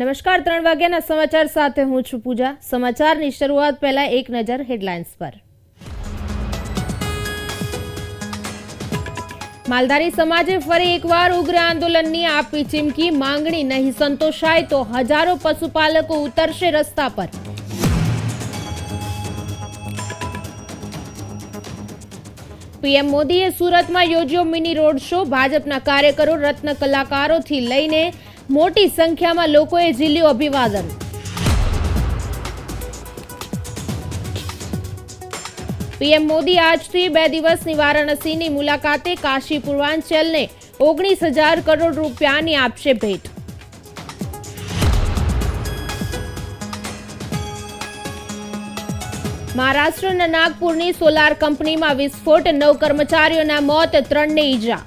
નમસ્કાર, ત્રણ વાગ્યાના સમાચાર સાથે હું છું પૂજા. સમાચારની શરૂઆત પહેલા એક નજર હેડલાઇન્સ પર. માલધારી સમાજે ફરી એકવાર ઉગ્ર આંદોલનની આપી ચીમકી, માંગણી નહીં, સંતોષાય તો હજારો પશુપાલકો ઉતરશે રસ્તા પર. પીએમ મોદીએ સુરતમાં યોજ્યો મિની રોડ શો. ભાજપના કાર્યકરો, રત્ન કલાકારોથી લઈને મોટી સંખ્યામાં લોકોએ ઝીલ્યું અભિવાદન. પીએમ મોદી આજથી બે દિવસની વારાણસીની મુલાકાતે કાશી પૂર્વાંચલને ઓગણીસ હજાર કરોડ રૂપિયાની આપશે ભેટ. મહારાષ્ટ્રના નાગપુરની સોલાર કંપનીમાં વિસ્ફોટ, નવ કર્મચારીઓના મોત, ત્રણને ઈજા.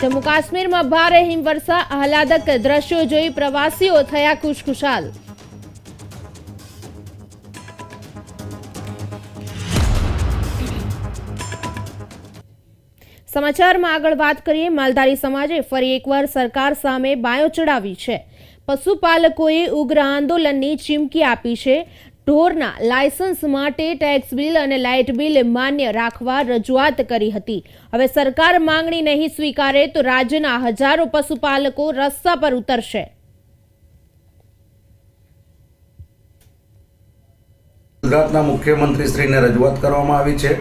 જમ્મુ કાશ્મીરમાં ભારે હિમવર્ષા, આહલાદક દ્રશ્યો જોઈ પ્રવાસીઓ થયા ખુશખુશાલ. સમાચારમાં આગળ વાત કરીએ, માલધારી સમાજે ફરી એકવાર સરકાર સામે બાયો ચડાવી છે. પશુપાલકોએ ઉગ્ર આંદોલનની ચીમકી આપી છે. ઢોરના લાયસન્સ માટે ટેક્સ બિલ અને લાઇટ બિલ માન્ય રાખવા રજૂઆત કરી હતી. હવે સરકાર માંગણી નહીં સ્વીકારે તો રાજ્યના હજારો પશુપાલકો રસ્તા પર ઉતરશે. ગુજરાતના મુખ્યમંત્રીશ્રીને રજૂઆત કરવામાં આવી છે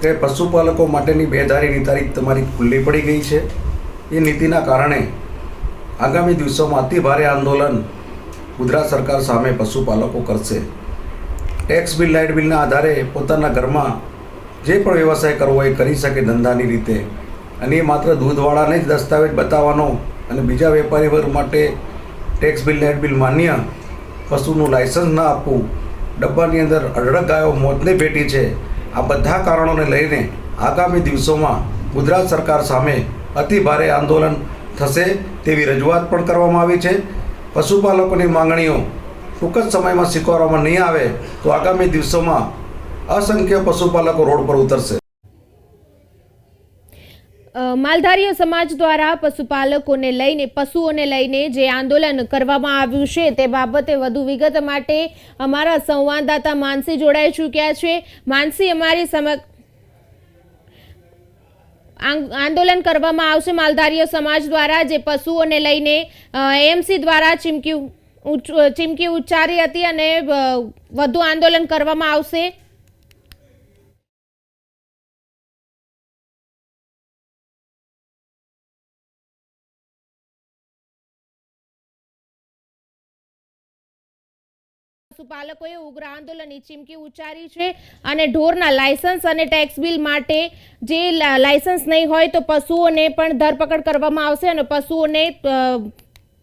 કે પશુપાલકો માટેની બેધારીની તારીખ તમારી ખુલ્લી પડી ગઈ છે. એ નીતિના કારણે આગામી દિવસોમાં અતિ ભારે આંદોલન ગુજરાત સરકાર સામે પશુપાલકો કરશે. ટેક્સ બિલ લાઇટ બિલના આધારે પોતાના ઘરમાં જે પણ વ્યવસાય કરવો એ કરી શકે ધંધાની રીતે. અને એ માત્ર દૂધવાળાને જ દસ્તાવેજ બતાવવાનો અને બીજા વેપારી વર્ગ માટે ટેક્સ બિલ લાઇટ બિલ માન્ય પશુનું લાયસન્સ ના આપવું, ડબ્બાની અંદર અઢળક ગાયો મોતને ભેટી છે, આ બધા કારણોને લઈને આગામી દિવસોમાં ગુજરાત સરકાર સામે અતિ ભારે આંદોલન થશે તેવી રજૂઆત પણ કરવામાં આવી છે. પશુપાલકોની માંગણીઓ ટૂંક જ સમયમાં સ્વીકારવામાં નહીં આવે તો આગામી દિવસોમાં અસંખ્ય પશુપાલકો રોડ પર ઉતરશે. માલધારીઓ સમાજ દ્વારા પશુપાલકોને લઈને, પશુઓને લઈને જે આંદોલન કરવામાં આવ્યું છે તે બાબતે વધુ વિગત માટે અમારા સંવાદદાતા માનસી જોડાઈ ચૂક્યા છે. માનસી, અમારી સમક્ષ આંદોલન કરવામાં આવશે માલધારીઓ સમાજ દ્વારા જે પશુઓને લઈને એએમસી દ્વારા ચીમકી ચીમકી ઉચ્ચારી હતી અને વધુ આંદોલન કરવામાં આવશે. પશુપાલકોએ ઉગ્ર આંદોલનની ચીમકી ઉચ્ચારી છે અને ઢોરના લાયસન્સ અને ટેક્સ બિલ માટે જે લાયસન્સ નહીં હોય તો પશુઓને પણ ધરપકડ કરવામાં આવશે અને પશુઓને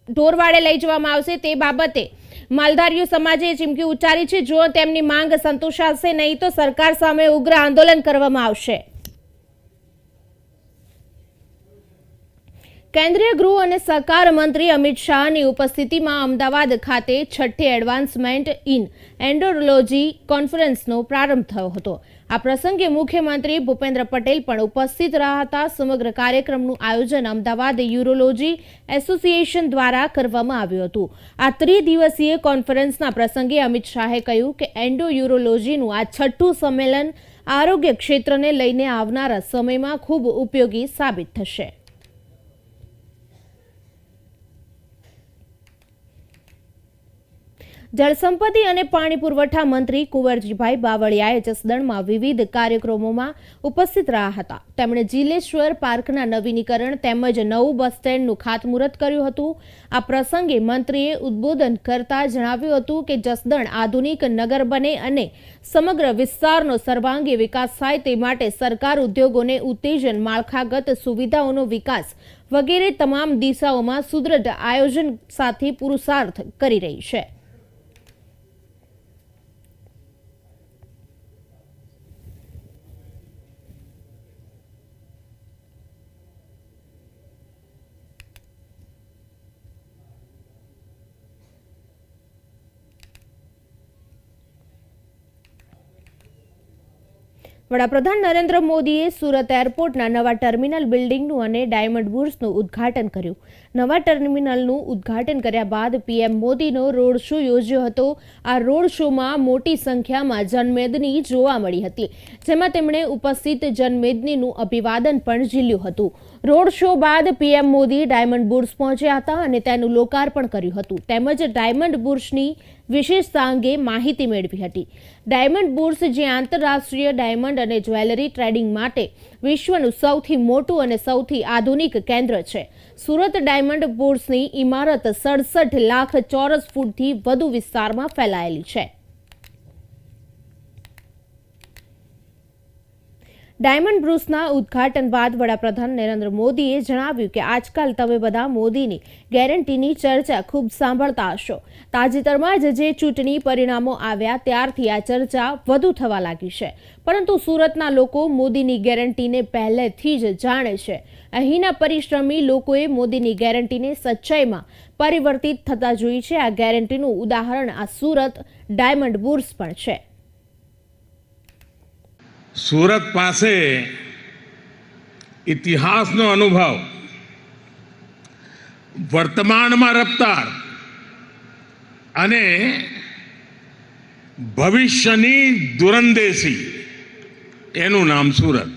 ઢોરવાડે લઈ જવામાં આવશે તે બાબતે માલધારીઓ સમાજે ચીમકી ઉચ્ચારી છે. જો તેમની માંગ સંતોષાશે નહીં તો સરકાર સામે ઉગ્ર આંદોલન કરવામાં આવશે. કેન્દ્રીય ગૃહ અને સહકાર મંત્રી અમિત શાહની ઉપસ્થિતિમાં અમદાવાદ ખાતે છઠ્ઠી એડવાન્સમેન્ટ ઇન એન્ડોરોલોજી કોન્ફરન્સનો પ્રારંભ થયો હતો. આ પ્રસંગે મુખ્યમંત્રી ભૂપેન્દ્ર પટેલ પણ ઉપસ્થિત રહ્યા હતા. સમગ્ર કાર્યક્રમનું આયોજન અમદાવાદ યુરોલોજી એસોસિએશન દ્વારા કરવામાં આવ્યું હતું. આ ત્રિદિવસીય કોન્ફરન્સના પ્રસંગે અમિત શાહે કહ્યું કે એન્ડો યુરોલોજીનું આ છઠ્ઠું સંમેલન આરોગ્ય ક્ષેત્રને લઈને આવનારા સમયમાં ખૂબ ઉપયોગી સાબિત થશે. જળસંપત્તિ અને પાણી પુરવઠા મંત્રી કુંવરજીભાઈ બાવળિયાએ જસદણમાં વિવિધ કાર્યક્રમોમાં ઉપસ્થિત રહ્યા હતા. તેમણે જીલેશ્વર પાર્કના નવીનીકરણ તેમજ નવું બસ સ્ટેન્ડનું ખાતમુહૂર્ત કર્યું હતું. આ પ્રસંગે મંત્રીએ ઉદ્બોધન કરતા જણાવ્યું હતું કે જસદણ આધુનિક નગર બને અને સમગ્ર વિસ્તારનો સર્વાંગી વિકાસ થાય તે માટે સરકાર ઉદ્યોગોને ઉત્તેજન, માળખાગત સુવિધાઓનો વિકાસ વગેરે તમામ દિશાઓમાં સુદૃઢ આયોજન સાથે પુરુષાર્થ કરી રહી છે. વડાપ્રધાન નરેન્દ્ર મોદીએ સુરત એરપોર્ટના નવા ટર્મિનલ બિલ્ડિંગનું અને ડાયમંડ બુર્સનું ઉદ્ઘાટન કર્યું. નવા ટર્મિનલનું ઉદ્ઘાટન કર્યા બાદ પીએમ મોદીનો રોડ શો યોજ્યો હતો. આ રોડ શોમાં મોટી સંખ્યામાં જનમેદની જોવા મળી હતી, જેમાં તેમણે ઉપસ્થિત જનમેદનીનું અભિવાદન પણ ઝીલ્યું હતું. રોડ શો બાદ પીએમ મોદી ડાયમંડ બુર્સ પહોંચ્યા હતા અને તેનું લોકાર્પણ કર્યું હતું. તેમજ ડાયમંડ બુર્સની વિશેષતા અંગે માહિતી મેળવી હતી. ડાયમંડ બુર્સ જે આંતરરાષ્ટ્રીય ડાયમંડ અને જ્વેલરી ટ્રેડિંગ માટે વિશ્વનું સૌથી મોટું અને સૌથી આધુનિક કેન્દ્ર છે. સુરત ડાયમંડ બુર્સની ઇમારત સડસઠ લાખ ચોરસ ફૂટથી વધુ વિસ્તારમાં ફેલાયેલી છે. ડાયમંડ બ્રુસના ઉદ્ઘાટન બાદ વડાપ્રધાન નરેન્દ્ર મોદીએ જણાવ્યું કે આજકાલ તમે બધા મોદીની ગેરંટીની ચર્ચા ખૂબ સાંભળતા હશો. તાજેતરમાં જ જે ચૂંટણી પરિણામો આવ્યા ત્યારથી આ ચર્ચા વધુ થવા લાગી છે. પરંતુ સુરતના લોકો મોદીની ગેરંટીને પહેલેથી જ જાણે છે. અહીંના પરિશ્રમી લોકોએ મોદીની ગેરંટીને સચ્ચાઈમાં પરિવર્તિત થતા જોઈ છે. આ ગેરંટીનું ઉદાહરણ આ સુરત ડાયમંડ બુર્સ પણ છે. સુરત પાસે ઇતિહાસનો અનુભવ વર્તમાનમાં રફતાર અને ભવિષ્યની દુરંદેશી એનું નામ સુરત.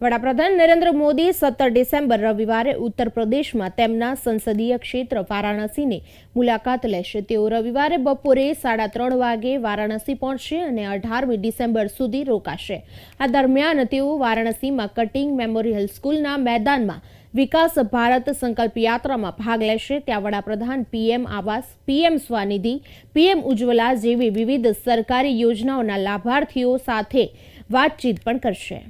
વડાપ્રધાન નરેન્દ્ર મોદી સત્તર ડિસેમ્બર રવિવારે ઉત્તર પ્રદેશમાં તેમના સંસદીય ક્ષેત્ર વારાણસીની મુલાકાત લેશે. તેઓ રવિવારે બપોરે સાડા ત્રણ વાગે વારાણસી પહોંચશે અને અઢારમી ડિસેમ્બર સુધી રોકાશે. આ દરમિયાન તેઓ વારાણસીમાં કટિંગ મેમોરિયલ સ્કૂલના મેદાનમાં વિકાસ ભારત સંકલ્પ યાત્રામાં ભાગ લેશે. ત્યાં વડાપ્રધાન પીએમ આવાસ, પીએમ સ્વાનિધિ, પીએમ ઉજ્જવલા જેવી વિવિધ સરકારી યોજનાઓના લાભાર્થીઓ સાથે વાતચીત પણ કરશે.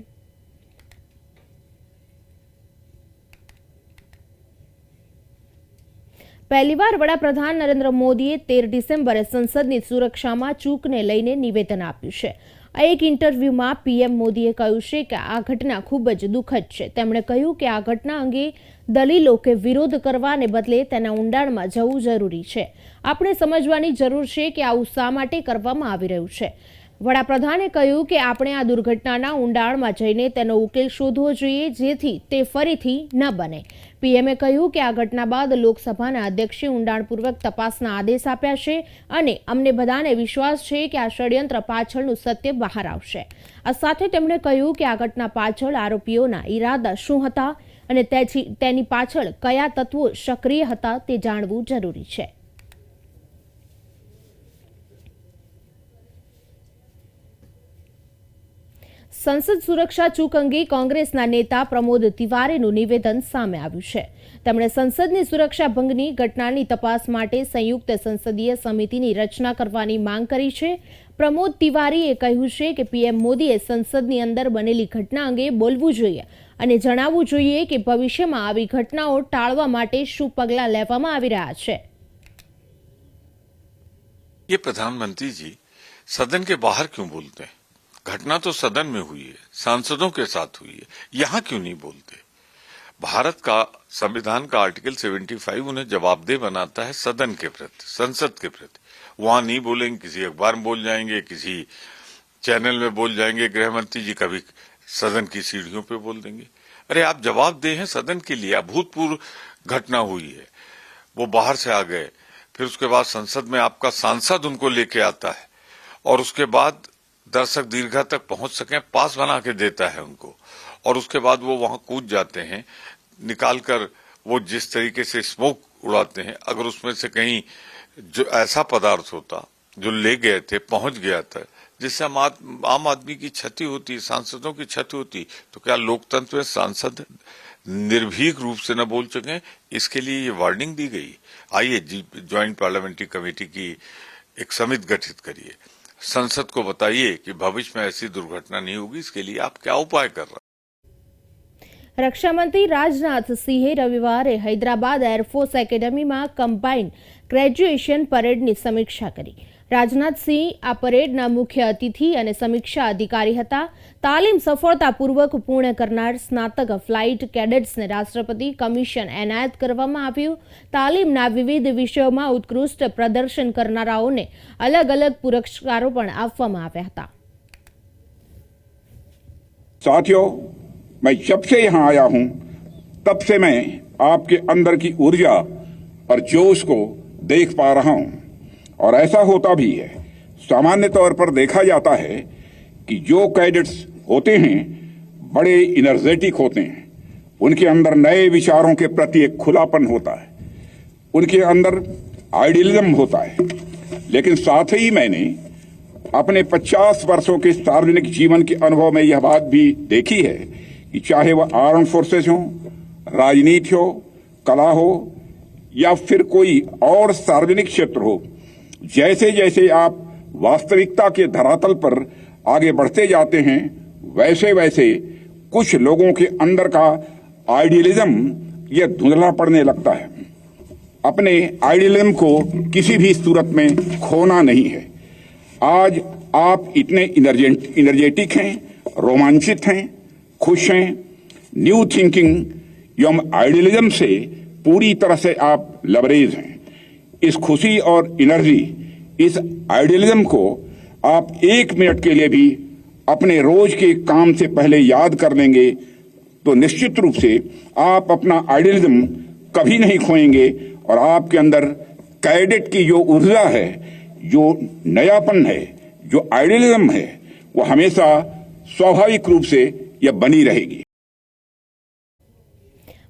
પહેલીવાર વડાપ્રધાન નરેન્દ્ર મોદીએ તેર ડિસેમ્બરે સંસદની સુરક્ષામાં ચૂકને લઈને નિવેદન આપ્યું છે. આ એક ઇન્ટરવ્યુમાં પીએમ મોદીએ કહ્યું છે કે આ ઘટના ખૂબ જ દુઃખદ છે. તેમણે કહ્યું કે આ ઘટના અંગે દલીલો કે વિરોધ કરવાને બદલે તેના ઊંડાણમાં જવું જરૂરી છે. આપણે સમજવાની જરૂર છે કે આવું શા માટે કરવામાં આવી રહ્યું છે. વડાપ્રધાને કહ્યું કે આપણે આ દુર્ઘટનાના ઊંડાણમાં જઈને તેનો ઉકેલ શોધવો જોઈએ, જેથી તે ફરીથી ન બને. પીએમએ કહ્યું કે આ ઘટના બાદ લોકસભાના અધ્યક્ષે ઊંડાણપૂર્વક તપાસના આદેશ આપ્યા છે અને અમને બધાને વિશ્વાસ છે કે આ ષડયંત્ર પાછળનું સત્ય બહાર આવશે. આ સાથે તેમણે કહ્યું કે આ ઘટના પાછળ આરોપીઓના ઈરાદા શું હતા અને તેની પાછળ કયા તત્વો સક્રિય હતા તે જાણવું જરૂરી છે. સંસદ સુરક્ષા ચૂક અંગે કોંગ્રેસના નેતા પ્રમોદ તિવારીનું નિવેદન સામે આવ્યું છે તેમણે સંસદની સુરક્ષા ભંગની ઘટનાની તપાસ માટે સંયુક્ત સંસદીય સમિતિની રચના કરવાની માંગ કરી છે પ્રમોદ તિવારીએ કહ્યું છે કે પીએમ મોદીએ સંસદની અંદર બનેલી ઘટના અંગે બોલવું જોઈએ અને જણાવવું જોઈએ કે ભવિષ્યમાં આવી ઘટનાઓ ટાળવા માટે શું પગલાં લેવામાં આવી રહ્યા છે ये प्रधानमंत्री जी सदन के बाहर क्यों बोलते हैं घटना तो सदन में हुई है, सांसदों के साथ हुई है। यहाँ क्यों नहीं बोलते? भारत का संविधान का आर्टिकल 75 उन्हें जवाबदेह बनाता है सदन के प्रति, संसद के प्रति। वहाँ नहीं बोलेंगे, किसी अखबार में बोल जाएँगे, किसी चैनल में बोल जाएँगे गृह मंत्री जी कभी सदन की सीढ़ियों पे बोल देंगे। अरे आप जवाबदेह हैं सदन के लिए, अभूतपूर्व घटना हुई है। वो बाहर से आ गए, फिर उसके बाद संसद में आपका सांसद उनको लेके आता है, और उसके बाद दर्शक दीर्घा तक पहुँच सके, पास बना के देता है उनको। और उसके बाद वो वहाँ कूद जाते हैं, निकालकर वो जिस तरीके से स्मोक उड़ाते हैं, अगर उसमें से कहीं जो ऐसा पदार्थ होता, जो ले गए थे, पहुँच गया था, जिससे आम आदमी की क्षति होती, सांसदों की क्षति होती तो क्या लोकतंत्र में सांसद निर्भीक रूप से न बोल सके? इसके लिए ये वार्निंग दी गई। आइए ज्वाइंट पार्लियामेंट्री कमेटी की एक समिति गठित करिए। संसद को बताइए कि भविष्य में ऐसी दुर्घटना नहीं होगी इसके लिए आप क्या उपाय कर रहे हैं રક્ષામંત્રી રાજનાથ સિંહે રવિવારે હૈદરાબાદ એરફોર્સ એકેડમીમાં કમ્બાઇન્ડ ગ્રેજ્યુએશન પરેડની સમીક્ષા કરી રાજનાથસિંહ આ પરેડના મુખ્ય અતિથિ અને સમીક્ષા અધિકારી હતા તાલીમ સફળતાપૂર્વક પૂર્ણ કરનાર સ્નાતક ફ્લાઇટ કેડેટ્સને રાષ્ટ્રપતિ કમિશન એનાયત કરવામાં આવ્યું તાલીમના વિવિધ વિષયોમાં ઉત્કૃષ્ટ પ્રદર્શન કરનારાઓને અલગ અલગ પુરસ્કારો પણ આપવામાં આવ્યા હતા साथियों मैं जब से यहां आया हूं तब से मैं आपके अंदर की ऊर्जा और जोश को देख पा रहा हूं और ऐसा होता भी है। सामान्य तौर पर देखा जाता है कि जो कैडेट्स होते हैं, बड़े इनर्जेटिक होते हैं। उनके अंदर नए विचारों के प्रति एक खुलापन होता है। उनके अंदर आइडियलिज्म होता है। लेकिन साथ ही मैंने अपने 50 वर्षों के सार्वजनिक जीवन के अनुभव में यह बात भी देखी है कि चाहे वह आर्म फोर्सेस हो, राजनीति हो, कला हो, या फिर कोई और सार्वजनिक क्षेत्र हो जैसे जैसे आप वास्तविकता के धरातल पर आगे बढ़ते जाते हैं वैसे वैसे कुछ लोगों के अंदर का आइडियलिज्म यह धुंधला पड़ने लगता है। अपने आइडियलिज्म को किसी भी सूरत में खोना नहीं है। आज आप इतने इनर्जेटिक हैं, रोमांचित हैं, खुश हैं, न्यू थिंकिंग एवं आइडियलिज्म से पूरी तरह से आप लबरेज हैं। इस खुशी और एनर्जी इस आइडियलिज्म को आप एक मिनट के लिए भी अपने रोज के काम से पहले याद कर लेंगे तो निश्चित रूप से आप अपना आइडियलिज्म कभी नहीं खोएँगे और आपके अंदर कैडेट की जो ऊर्जा है, जो नयापन है, जो आइडियलिज्म है, वो हमेशा स्वाभाविक रूप से यह बनी रहेगी।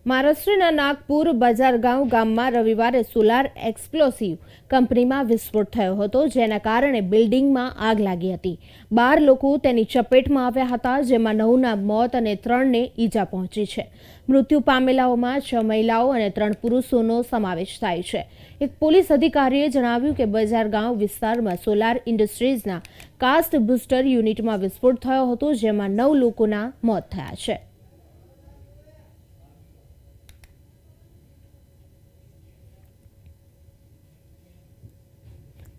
મહારાષ્ટ્રના નાગપુર બજારગાંવ ગામમાં રવિવારે સોલાર એક્સપ્લોસિવ કંપનીમાં વિસ્ફોટ થયો હતો, જેના કારણે બિલ્ડિંગમાં આગ લાગી હતી. બાર લોકો તેની ચપેટમાં આવ્યા હતા, જેમાં નવના મોત અને ત્રણને ઈજા પહોંચી છે. મૃત્યુ પામેલાઓમાં છ મહિલાઓ અને ત્રણ પુરુષોનો સમાવેશ થાય છે. એક પોલીસ અધિકારીએ જણાવ્યું કે બજારગાંવ વિસ્તારમાં સોલાર ઇન્ડસ્ટ્રીઝના કાસ્ટ બુસ્ટર યુનિટમાં વિસ્ફોટ થયો હતો, જેમાં નવ લોકોના મોત થયા છે.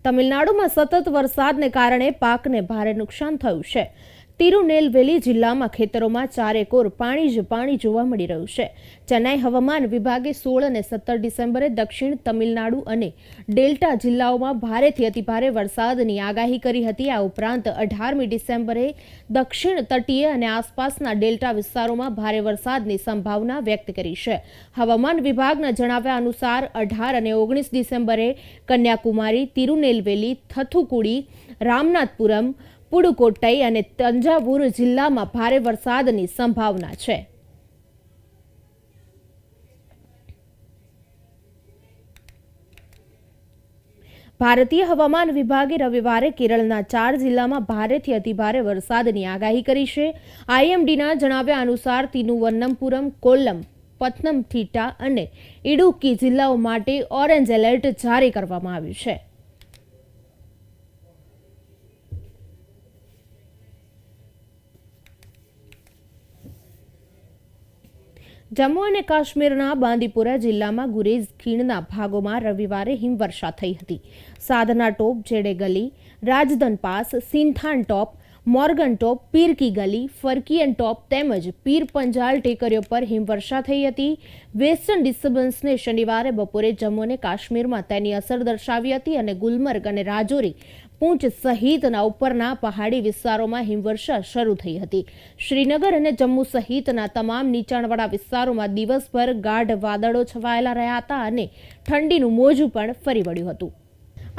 તમિલનાડુમાં સતત વરસાદને કારણે પાકને ભારે નુકસાન થયું છે. તિરુનેલવેલી જિલ્લામાં ખેતરોમાં ચારેકોર પાણી જ પાણી જોવા મળી રહ્યું છે. ચેન્નાઈ હવામાન વિભાગે સોળ અને સત્તર ડિસેમ્બરે દક્ષિણ તમિલનાડુ અને ડેલ્ટા જિલ્લાઓમાં ભારેથી અતિભારે વરસાદની આગાહી કરી હતી. આ ઉપરાંત અઢારમી ડિસેમ્બરે દક્ષિણ તટીય અને આસપાસના ડેલ્ટા વિસ્તારોમાં ભારે વરસાદની સંભાવના વ્યક્ત કરી છે. હવામાન વિભાગના જણાવ્યા અનુસાર અઢાર અને ઓગણીસ ડિસેમ્બરે કન્યાકુમારી, તિરુનેલવેલી, થથુકુડી, રામનાથપુરમ પુડુકોટ્ટઈ અને તંજાવુર જિલ્લામાં ભારે વરસાદની સંભાવના છે. ભારતીય હવામાન વિભાગે રવિવારે કેરળના ચાર જિલ્લામાં ભારેથી અતિભારે વરસાદની આગાહી કરી છે. આઈએમડીના જણાવ્યા અનુસાર તિરુવનંતપુરમ કોલ્લમ, પથનમથિટ્ટા અને ઇડુક્કી જિલ્લાઓ માટે ઓરેન્જ એલર્ટ જારી કરવામાં આવ્યું છે. જમ્મુ અને કાશ્મીરના બાંદીપુરા જિલ્લામાં ગુરેઝ ખીણના ભાગોમાં રવિવારે હિમવર્ષા થઈ હતી. સાધના ટોપ, જેડે ગલી, રાજદન પાસ, સિંથાન ટોપ, મોર્ગન ટોપ, પીરકી ગલી, ફરકીયન ટોપ તેમજ પીર પંજાલ ટેકરીઓ પર હિમવર્ષા થઈ હતી. વેસ્ટર્ન ડિસ્ટર્બન્સને શનિવારે બપોરે જમ્મુ અને કાશ્મીરમાં તેની અસર દર્શાવી હતી અને ગુલમર્ગ અને રાજૌરી પૂંચ સહિતના ઉપરના પહાડી વિસ્તારોમાં હિમવર્ષા શરૂ થઈ હતી. શ્રીનગર અને જમ્મુ સહિતના તમામ નીચાણવાળા વિસ્તારોમાં દિવસભર ગાઢ વાદળો છવાયેલા રહ્યા હતા અને ઠંડીનું મોજું પણ ફરી વળ્યું હતું.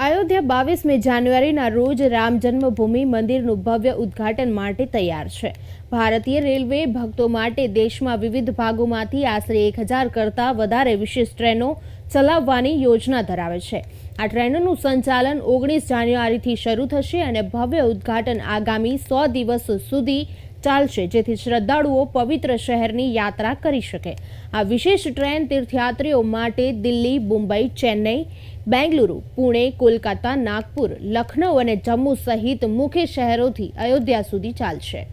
અયોધ્યા બાવીસમી જાન્યુઆરીના રોજ રામ જન્મભૂમિ મંદિરનું ભવ્ય ઉદ્ઘાટન માટે તૈયાર છે. ભારતીય રેલવે ભક્તો માટે દેશમાં વિવિધ ભાગોમાંથી આશરે એક હજાર કરતાં વધારે વિશેષ ટ્રેનો ચલાવવાની યોજના ધરાવે છે. આ ટ્રેનોનું સંચાલન ઓગણીસ જાન્યુઆરીથી શરૂ થશે અને ભવ્ય ઉદ્ઘાટન આગામી સો દિવસ સુધી ચાલશે, જેથી શ્રદ્ધાળુઓ પવિત્ર શહેરની યાત્રા કરી શકે. આ વિશેષ ટ્રેન તીર્થયાત્રીઓ માટે દિલ્હી, મુંબઈ, ચેન્નઈ, બેંગલુરુ, પુણે, કોલકાતા, નાગપુર લખનઉ અને જમ્મુ સહિત મુખ્ય શહેરોથી અયોધ્યા સુધી ચાલશે.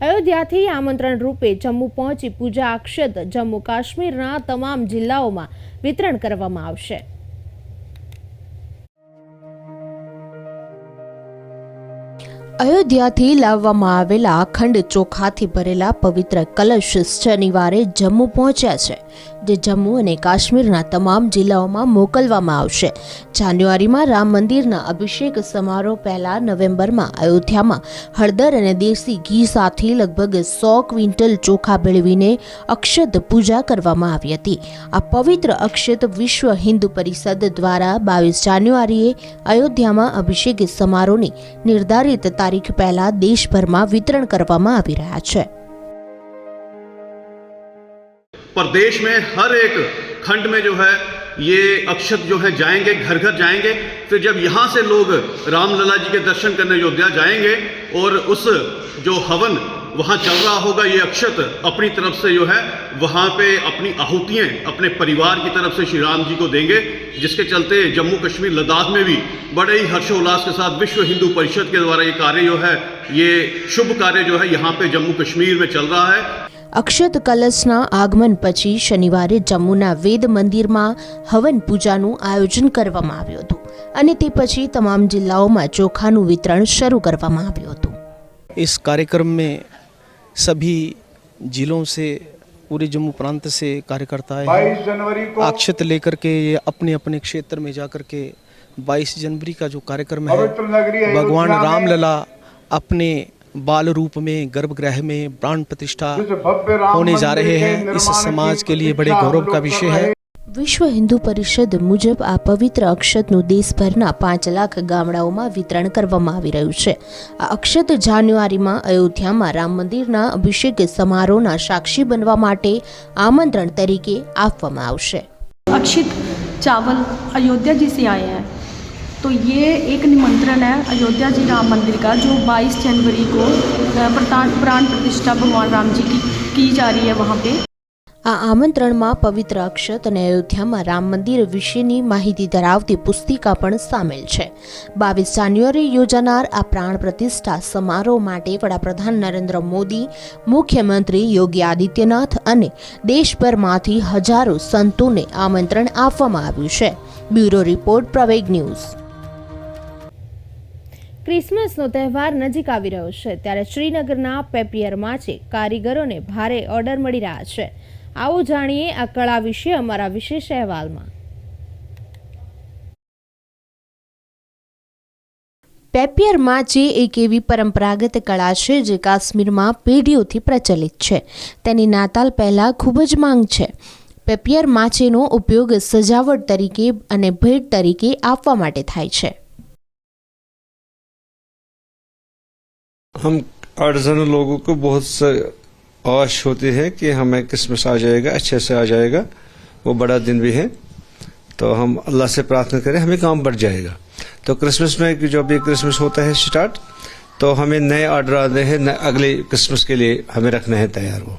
અયોધ્યાથી આમંત્રણ રૂપે જમ્મુ પહોંચી પૂજા અક્ષત જમ્મુ કાશ્મીરના તમામ જિલ્લાઓમાં વિતરણ કરવામાં આવશે. અયોધ્યાથી લાવવામાં આવેલા અખંડ ચોખાથી ભરેલા પવિત્ર કલશ શનિવારે જમ્મુ પહોંચ્યા છે. જે જમ્મુ અને કાશ્મીરના તમામ જિલ્લાઓમાં મોકલવામાં આવશે. જાન્યુઆરીમાં રામ મંદિરના અભિષેક સમારોહ પહેલા નવેમ્બરમાં અયોધ્યામાં. હળદર અને દેશી ઘી સાથે લગભગ સો ક્વિન્ટલ ચોખા ભેળવીને અક્ષત પૂજા કરવામાં આવી હતી. આ પવિત્ર અક્ષત વિશ્વ હિન્દુ પરિષદ દ્વારા બાવીસ જાન્યુઆરીએ અયોધ્યામાં અભિષેક સમારોહની નિર્ધારિત તારીખ પહેલા દેશભરમાં વિતરણ કરવામાં આવી રહ્યા છે. प्रदेश में हर एक खंड में जो है, ये अक्षत जो है जाएँगे घर घर जाएँगे। फिर जब यहाँ से लोग रामलला जी के दर्शन करने अयोध्या जाएँगे और उस जो हवन, वहाँ चल रहा होगा ये अक्षत अपनी तरफ़ से जो है, वहाँ पे अपनी आहुतियाँ अपने परिवार की तरफ़ से श्री राम जी को देंगे, जिसके चलते जम्मू कश्मीर लद्दाख में भी बड़े ही हर्षोल्लास के साथ विश्व हिंदू परिषद के द्वारा ये कार्य जो है, ये शुभ कार्य जो है यहाँ पे जम्मू कश्मीर में चल रहा है। અક્ષત કલશના આગમન પછી શનિવારે જમ્મુના વેદ મંદિરમાં હવન પૂજાનું આયોજન કરવામાં આવ્યું હતું અને તે પછી તમામ જિલ્લાઓમાં ચોખાનું વિતરણ શરૂ કરવામાં આવ્યું હતું इस कार्यक्रम में सभी जिलों से पूरे जम्मू प्रांत से कार्यकर्ता आए हैं अक्षत लेकर के ये अपने अपने क्षेत्र में जाकर के 22 जनवरी का जो कार्यक्रम है भगवान रामलला अपने बाल रूप में गर्भगृह में प्राण प्रतिष्ठा होने जा रहे हैं इस समाज के लिए बड़े गौरव का विषय है વિશ્વ હિન્દુ પરિષદ મુજબ આ પવિત્ર અક્ષતનું દેશભરના પાંચ લાખ ગામડાઓમાં વિતરણ કરવામાં આવી રહ્યું છે આ અક્ષત જાન્યુઆરીમાં અયોધ્યામાં રામ મંદિરના અભિષેક સમારોહના સાક્ષી બનવા માટે આમંત્રણ તરીકે આપવામાં આવશે अक्षित चावल अयोध्या जी से आए हैं तो ये एक निमंत्रण है अयोध्या जी राम मंदिर का जो 22 जनवरी को अ, प्रतान- प्राण प्रतिष्ठा भगवान राम जी की की जा रही है वहाँ पे આ આમંત્રણમાં પવિત્ર અક્ષત અને અયોધ્યામાં રામ મંદિર વિશેની માહિતી ધરાવતી પુસ્તિકા પણ સામેલ છે બાવીસ જાન્યુઆરી યોજાનાર આ પ્રાણ પ્રતિષ્ઠા સમારોહ માટે વડાપ્રધાન નરેન્દ્ર મોદી મુખ્યમંત્રી યોગી આદિત્યનાથ અને દેશભરમાંથી હજારો સંતોને આમંત્રણ આપવામાં આવ્યું છે બ્યુરો રિપોર્ટ પ્રવેગ ન્યૂઝ ક્રિસમસનો તહેવાર નજીક આવી રહ્યો છે. ત્યારે શ્રીનગરના પેપિયરમાં છે કારીગરોને ભારે ઓર્ડર મળી રહ્યા છે. આવો જાણીએ આ કળા વિશે અમારા વિશેષ અહેવાલમાં. પેપિયર માચી એક એવી પરંપરાગત કળા છે જે કાશ્મીરમાં પેઢીઓથી પ્રચલિત છે. તેની નાતાલ પહેલાં ખૂબ જ માંગ છે. પેપિયર માચીનો ઉપયોગ સજાવટ તરીકે અને ભેટ તરીકે આપવા માટે થાય છે. हम अर्जन लोगों को बहुत से आश होती है कि हमें क्रिसमस आ जाएगा, अच्छे से आ जाएगा। वो बड़ा दिन भी है। तो हम अल्लाह से प्रार्थना करें, हमें काम बढ़ जाएगा। तो क्रिसमस में जब ये क्रिसमस होता है स्टार्ट तो हमें नए ऑर्डर आते हैं अगले क्रिसमस के लिए हमें रखना है तैयार वो।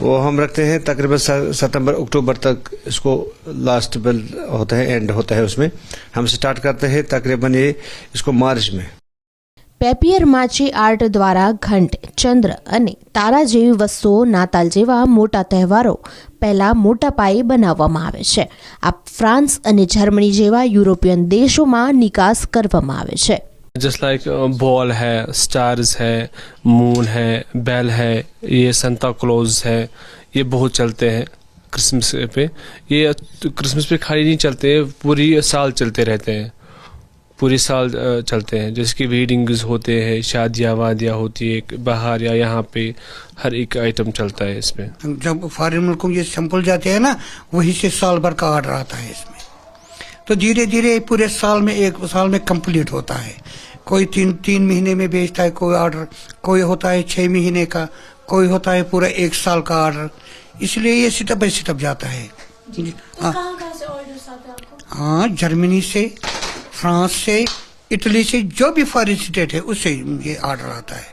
वो हम रखते हैं तकरीबन सितंबर, अक्टूबर तक इसको लास्ट बिल होता है एंड होता है उसमें। हम स्टार्ट करते हैं तकरीबन ये, इसको मार्च में। પેપિયર માચી આર્ટ દ્વારા ઘંટ ચંદ્ર અને તારા જેવી વસ્તુઓ નાતાલ જેવા મોટા તહેવારો પહેલા મોટા પાયે બનાવવામાં આવે છે આ ફ્રાન્સ અને જર્મની જેવા યુરોપિયન દેશોમાં નિકાસ કરવામાં આવે છે जस्ट लाइक बॉल है स्टार्स है मून है बेल है ये संता क्लॉज है ये बहुत चलते हैं क्रिसमस पे ये क्रिसमस पे खाली नहीं चलते पूरी साल चलते रहते हैं पूरी साल चलते हैं। जैसे कि वेडिंग्स होते हैं शादियाँ वादियाँ होती है बाहर या यहाँ पे हर एक आइटम चलता है इसमें। जब फॉरेन मुल्कों में ये सैंपल जाते हैं ना वहीं से साल भर का ऑर्डर आता है इसमें। तो धीरे धीरे पूरे साल में एक साल में कंप्लीट होता है। कोई तीन तीन महीने में बेचता है कोई ऑर्डर कोई होता है छह महीने का कोई होता है पूरा एक साल का ऑर्डर इसलिए ये सितब बाई सितब जाता है। हाँ। हाँ जर्मनी से फ्रांस से इटली से जो भी फॉरेन स्टेट है उससे ये ऑर्डर आता है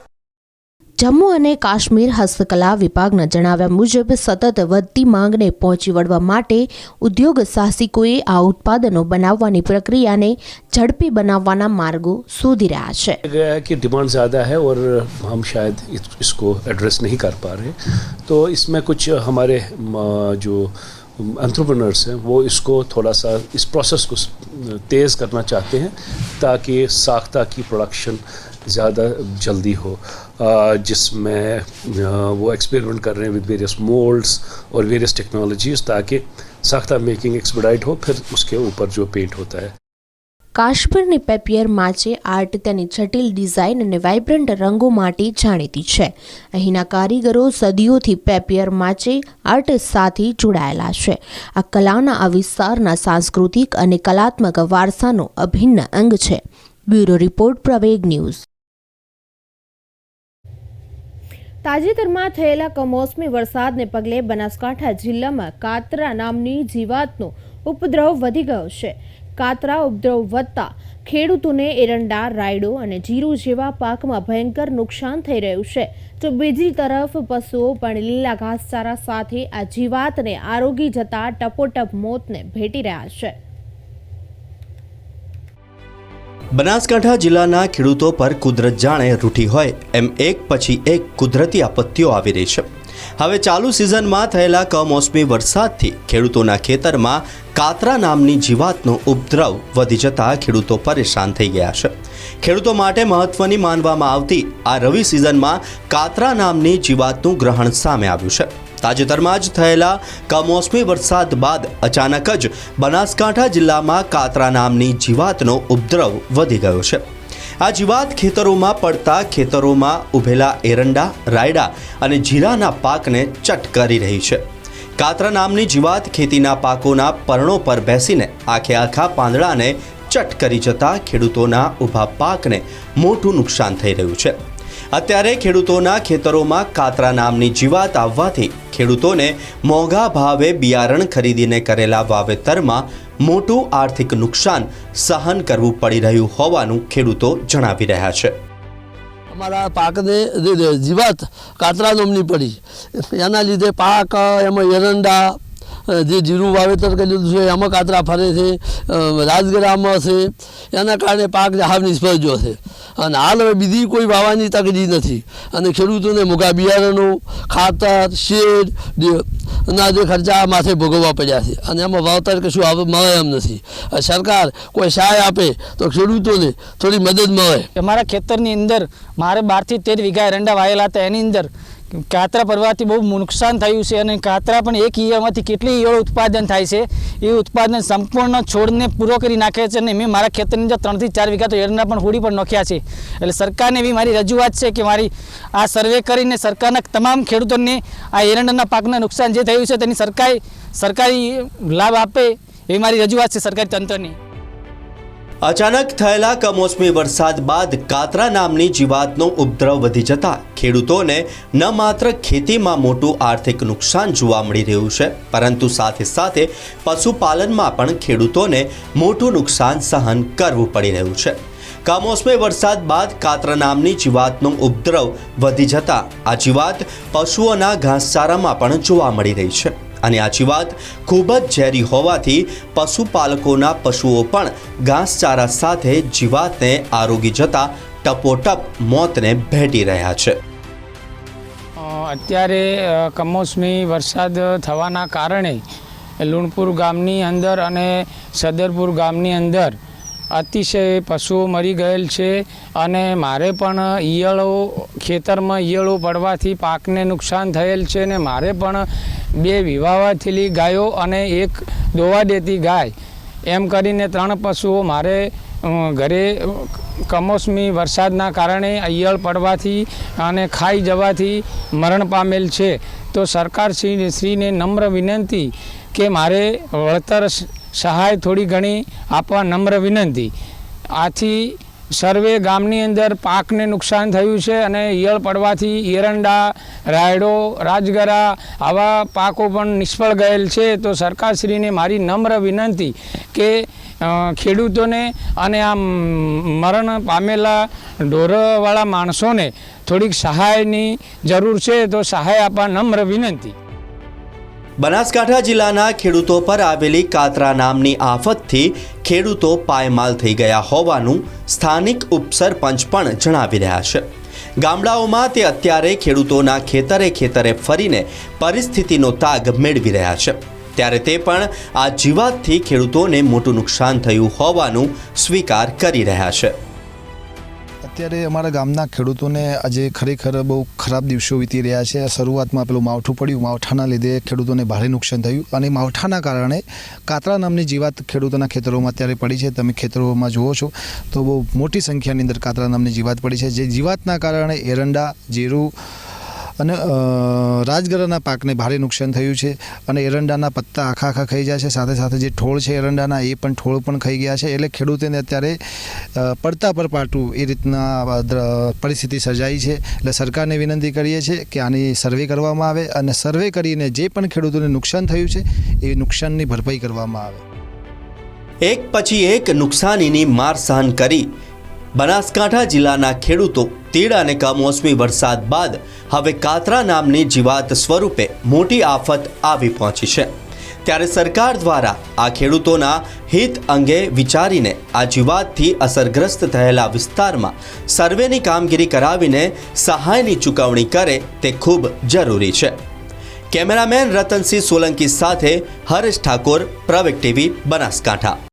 જમ્મુ અને કાશ્મીર હસ્તકલા વિભાગના જણાવ્યા મુજબ સતત વધતી માંગને પહોંચી વળવા માટે ઉદ્યોગ સાહસિકોએ આ ઉત્પાદનો બનાવવાની પ્રક્રિયાને ઝડપી બનાવવાના માર્ગો શોધી રહ્યા છે गया है कि डिमांड ज़्यादा है और हम शायद इस- इसको एड्रेस नहीं कर पा रहे तो इसमें कुछ हमारे म, जो एंट्रप्रेनर्स हैं, वो इसको थोड़ा सा इस प्रोसेस को तेज़ करना चाहते हैं ताकि साख्ता की प्रोडक्शन ज़्यादा जल्दी हो। जिसमें वो एक्सपेरिमेंट कर रहे हैं विद वेरियस मोल्ड्स और वेरियस टेक्नोलॉजीज़ ताकि साख्ता मेकिंग एक्सपेडाइट हो, फिर उसके ऊपर जो पेंट होता है। કાશ્મીરની પેપિયર માચે આર્ટ તેની જટિલ ડિઝાઇન અને વાઇબ્રન્ટ રંગો માટે જાણીતી છે. અહીંના કારીગરો સદીઓથી પેપિયર માચે આર્ટ સાથે જોડાયેલા છે. આ કલાના આ વિસ્તારના સાંસ્કૃતિક અને કલાત્મક વારસાનો અભિન્ન અંગ છે. Bureau report, Praveg news. તાજેતરમાં થયેલા કમોસમી વરસાદને પગલે બનાસકાંઠા જિલ્લામાં કાતરા નામની જીવાતનો ઉપદ્રવ વધી ગયો છે. કાતરા ઉપદ્રવ વધતા ખેડૂતોને એરંડા, રાયડો અને જીરું જેવા પાકમાં ભયંકર નુકસાન થઈ રહ્યું છે. તો બીજી તરફ પશુઓ પણ લીલા ઘાસચારા સાથે આ જીવાતને આરોગી જતા ટપોટપ મોતને ભેટી રહ્યા છે. બનાસકાંઠા જિલ્લાના ખેડૂતો પર કુદરત જાણે રૂઠી હોય એમ એક પછી એક કુદરતી આપત્તિઓ આવી રહી છે. હવે ચાલુ સિઝનમાં થયેલા કમોસમી વરસાદથી ખેડૂતોના ખેતરમાં કાતરા નામની જીવાતનો ઉપદ્રવ વધી જતા ખેડૂતો પરેશાન થઈ ગયા છે. ખેડૂતો માટે મહત્વની માનવામાં આવતી આ રવિ સિઝનમાં કાતરા નામની જીવાતનું ગ્રહણ સામે આવ્યું છે. તાજેતરમાં જ થયેલા કમોસમી વરસાદ બાદ અચાનક જ બનાસકાંઠા જિલ્લામાં કાતરા નામની જીવાતનો ઉપદ્રવ વધી ગયો છે. આ જીવાત ખેતરોમાં પડતા ખેતરોમાં ઉભેલા એરંડા, રાયડા અને જીરાના પાકને ચટ કરી રહી છે. કાતરા નામની જીવાત ખેતીના પાકોના પર્ણો પર બેસીને આખે આખા પાંદડાને ચટ કરી જતા ખેડૂતોના ઊભા પાકને મોટું નુકસાન થઈ રહ્યું છે. અત્યારે ખેડૂતોના ખેતરોમાં કાતરા નામની જીવાત આવવાથી ખેડૂતોને મોંઘા ભાવે બિયારણ ખરીદીને કરેલા વાવેતરમાં મોટું આર્થિક નુકસાન સહન કરવું પડી રહ્યું હોવાનું ખેડૂતો જણાવી રહ્યા છે. અમારા પાકને જીવાત કાતરા નોમની પડી. એના લીધે પાક, એમાં એરંડા જે જીરું વાવેતર કરેલું છે, એમાં કાતરા ફરે છે રાજગરામાં છે, એના કારણે પાક હાવ નિષ્ફળ છે. અને હાલ હવે બીજી કોઈ વાવાની તકડી નથી. અને ખેડૂતોને મોઘા બિયારણો, ખાતર, શેડ ના ખર્ચા માથે ભોગવવા પડ્યા છે. અને એમાં વાવતર કશું આવે, મળે એમ નથી. સરકાર કોઈ સહાય આપે તો ખેડૂતોને થોડી મદદ મળે. અમારા ખેતરની અંદર મારે બારથી તેર વીઘા એરંડા વાયેલા હતા, એની અંદર કાતરા પડવાથી બહુ નુકસાન થયું છે અને કાતરા પણ એક ઈયળમાંથી કેટલી ઈયળ ઉત્પાદન થાય છે, એ ઉત્પાદન સંપૂર્ણ છોડને પૂરો કરી નાખે છે અને મેં મારા ખેતરની અંદર ત્રણથી ચાર વીઘા તો એરંડા પણ હોડી પણ નાખ્યા છે. એટલે સરકારને એવી મારી રજૂઆત છે કે મારી આ સર્વે કરીને સરકારના તમામ ખેડૂતોને આ એરંડાના પાકના નુકસાન જે થયું છે તેની સરકારી સરકારી લાભ આપે એવી મારી રજૂઆત છે સરકારી તંત્રની. અચાનક થયેલા કમોસમી વરસાદ બાદ કાતરા નામની જીવાતનો ઉપદ્રવ વધી જતા ખેડૂતોને ન માત્ર ખેતીમાં મોટું આર્થિક નુકસાન જોવા મળી રહ્યું છે, પરંતુ સાથે સાથે પશુપાલનમાં પણ ખેડૂતોને મોટું નુકસાન સહન કરવું પડી રહ્યું છે. કમોસમી વરસાદ બાદ કાતરા નામની જીવાતનો ઉપદ્રવ વધી જતા આ જીવાત પશુઓના ઘાસચારામાં પણ જોવા મળી રહી છે. અને આ જીવાત ખૂબ જ ઝેરી હોવાથી પશુપાલકોના પશુઓ પણ ઘાસચારા સાથે જીવાતને આરોગી જતા ટપોટપ મોતને ભેટી રહ્યા છે. અત્યારે કમોસમી વરસાદ થવાના કારણે લુણપુર ગામની અંદર અને સદરપુર ગામની અંદર અતિશય પશુઓ મરી ગયેલ છે અને મારે પણ ઈયળો, ખેતરમાં ઈયળો પડવાથી પાકને નુકસાન થયેલ છે અને મારે પણ બે વિવાહ થયેલી ગાયો અને એક દોવા દેતી ગાય. એમ કરીને ત્રણ પશુઓ મારે ઘરે કમોસમી વરસાદના કારણે ઈયળ પડવાથી અને ખાઈ જવાથી મરણ પામેલ છે. તો સરકાર શ્રી, શ્રીને નમ્ર વિનંતી કે મારે વળતર સહાય થોડી ઘણી આપવા નમ્ર વિનંતી. આથી સર્વે ગામની અંદર પાકને નુકસાન થયું છે અને ઈયળ પડવાથી એરંડા રાયડો, રાજગરા આવા પાકો પણ નિષ્ફળ ગયેલ છે. તો સરકારશ્રીને મારી નમ્ર વિનંતી કે ખેડૂતોને અને આ મરણ પામેલા ઢોરવાળા માણસોને થોડીક સહાયની જરૂર છે. તો સહાય આપવા નમ્ર વિનંતી. બનાસકાંઠા જિલ્લાના ખેડૂતો પર આવેલી કાતરા નામની આફતથી ખેડૂતો પાયમાલ થઈ ગયા હોવાનું સ્થાનિક ઉપસરપંચ પણ જણાવી રહ્યા છે. ગામડાઓમાં તે અત્યારે ખેડૂતોના ખેતરે ખેતરે ફરીને પરિસ્થિતિનો તાગ મેળવી રહ્યા છે. ત્યારે તે પણ આ જીવાતથી ખેડૂતોને મોટું નુકસાન થયું હોવાનું સ્વીકાર કરી રહ્યા છે. અત્યારે અમારા ગામના ખેડૂતોને આજે ખરેખર બહુ ખરાબ દિવસો વીતી રહ્યા છે. શરૂઆતમાં પેલું માવઠું પડ્યું. માવઠાના લીધે ખેડૂતોને ભારે નુકસાન થયું અને માવઠાના કારણે કાતરા નામની જીવાત ખેડૂતોના ખેતરોમાં અત્યારે પડી છે. તમે ખેતરોમાં જુઓ છો તો બહુ મોટી સંખ્યાની અંદર કાતરા નામની જીવાત પડી છે. જે જીવાતના કારણે એરંડા, જીરું અને રાજગરાના પાકને ભારે નુકસાન થયું છે અને એરંડાના પત્તા આખા આખા ખાઈ ગયા છે. સાથે સાથે જે ઠોળ છે એરંડાના, એ પણ ઠોળ પણ ખાઈ ગયા છે. એટલે ખેડૂતોને અત્યારે પડતા પર પાટું એ રીતના પરિસ્થિતિ સર્જાઈ છે. એટલે સરકારને વિનંતી કરીએ છીએ કે આની સર્વે કરવામાં આવે અને સર્વે કરીને જે પણ ખેડૂતોને નુકસાન થયું છે, એ નુકસાનની ભરપાઈ કરવામાં આવે. એક પછી એક નુકસાનીની માર સહન કરી બનાસકાંઠા જિલ્લાના ખેડૂતો તીડ અને કમોસમી વરસાદ બાદ હવે કાતરા નામની જીવાત સ્વરૂપે મોટી આફત આવી પહોંચી છે. ત્યારે સરકાર દ્વારા આ ખેડૂતોના હિત અંગે વિચારીને આ જીવાતથી અસરગ્રસ્ત થયેલા વિસ્તારમાં સર્વેની કામગીરી કરાવીને સહાયની ચૂકવણી કરે તે ખૂબ જરૂરી છે. કેમેરામેન રતનસિંહ સોલંકી સાથે હરેશ ઠાકોર પ્રવેક ટીવી, બનાસકાંઠા.